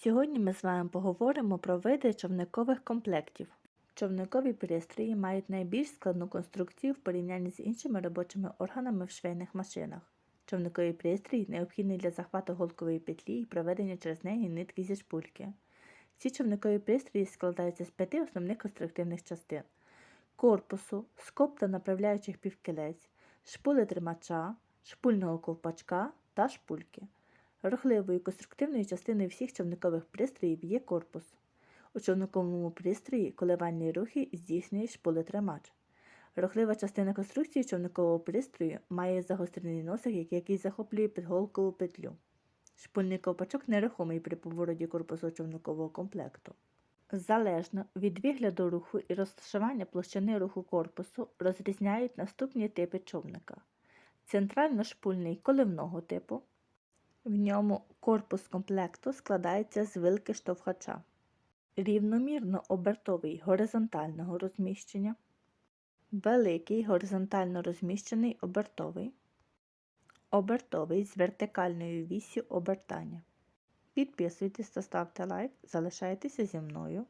Сьогодні ми з вами поговоримо про види човникових комплектів. Човникові пристрої мають найбільш складну конструкцію в порівнянні з іншими робочими органами в швейних машинах. Човниковий пристрій необхідний для захвату голкової петлі і проведення через неї нитки зі шпульки. Ці човникові пристрої складаються з п'яти основних конструктивних частин: корпусу, скоб та направляючих півкілець, шпули тримача, шпульного ковпачка та шпульки. Рухливою конструктивною частиною всіх човникових пристроїв є корпус. У човниковому пристрої коливальні рухи здійснює шпулетримач. Рухлива частина конструкції човникового пристрою має загострений носик, який захоплює підголкову петлю. Шпульний ковпачок нерухомий при повороті корпусу човникового комплекту. Залежно від вигляду руху і розташування площини руху корпусу розрізняють наступні типи човника: центрально-шпульний коливного типу. В ньому корпус комплекту складається з вилки штовхача, рівномірно обертовий горизонтального розміщення, великий горизонтально розміщений обертовий, обертовий з вертикальною вісю обертання. Підписуйтесь та ставте лайк, залишайтеся зі мною.